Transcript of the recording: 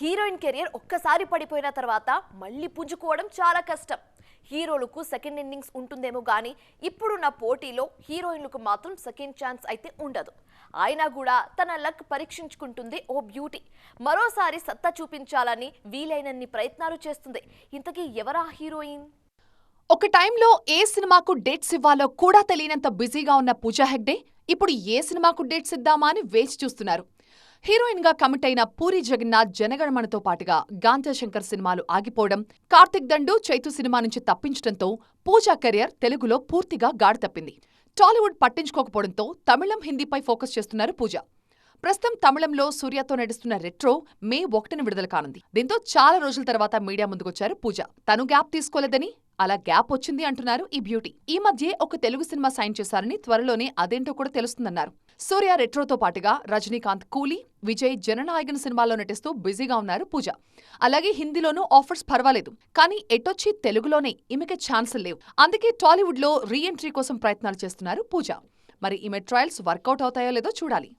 Heroine career ఒక్కసారి పడిపోయిన తర్వాత మళ్ళీ పుంజుకోవడం చాలా కష్టం. హీరోలకు సెకండ్ ఇన్నింగ్స్ ఉంటుందేమో కానీ ఇప్పుడున్న పోటీలో హీరోయిన్లకు మాత్రం సెకండ్ ఛాన్స్ అయితే ఉండదు. అయినా కూడా తన లక్ పరీక్షించుకుంటుంది ఓ బ్యూటీ. మరోసారి సత్తా చూపించాలని వీలైనన్ని ప్రయత్నాలు చేస్తుంది. ఇంతకీ ఎవరా హీరోయిన్? ఒక టైంలో ఏ సినిమాకు డేట్స్ ఇవ్వాలో కూడా తెలియనంత బిజీగా ఉన్న పూజా హెగ్డే ఇప్పుడు ఏ సినిమాకు డేట్స్ ఇద్దామా అని వేచి చూస్తున్నారు. హీరోయిన్గా కమిట్ అయిన పూరి జగన్నాథ్ జనగణమణతో పాటుగా గాంధాశంకర్ సినిమాలు ఆగిపోవడం కార్తిక్ దండు చైతు సినిమా నుంచి తప్పించడంతో పూజా కెరియర్ తెలుగులో పూర్తిగా గాడి తప్పింది టాలీవుడ్ పట్టించుకోకపోవడంతో తమిళం హిందీపై ఫోకస్ చేస్తున్నారు పూజ. ప్రస్తుతం తమిళంలో సూర్యతో నడుస్తున్న రెట్రో మే ఒకటిని విడుదల కానుంది. దీంతో చాలా రోజుల తర్వాత మీడియా ముందుకొచ్చారు పూజ. తను గ్యాప్ తీసుకోలేదని అలా గ్యాప్ వచ్చింది అంటున్నారు ఈ బ్యూటీ. ఈ మధ్య ఒక తెలుగు సినిమా సైన్ చేశారని త్వరలోనే అదేంటో కూడా తెలుస్తుందన్నారు. సూర్య రెట్రోతో పాటుగా రజనీకాంత్ కూలీ విజయ్ జననాయకన్ సినిమాలో నటిస్తూ బిజీగా ఉన్నారు పూజ. అలాగే హిందీలోనూ ఆఫర్స్ పర్వాలేదు. కానీ ఎటొచ్చి తెలుగులోనే ఈమెకి ఛాన్సులు లేవు. అందుకే టాలీవుడ్లో రీ ఎంట్రీ కోసం ప్రయత్నాలు చేస్తున్నారు పూజ. మరి ఈమె ట్రయల్స్ వర్కౌట్ అవుతాయో లేదో చూడాలి.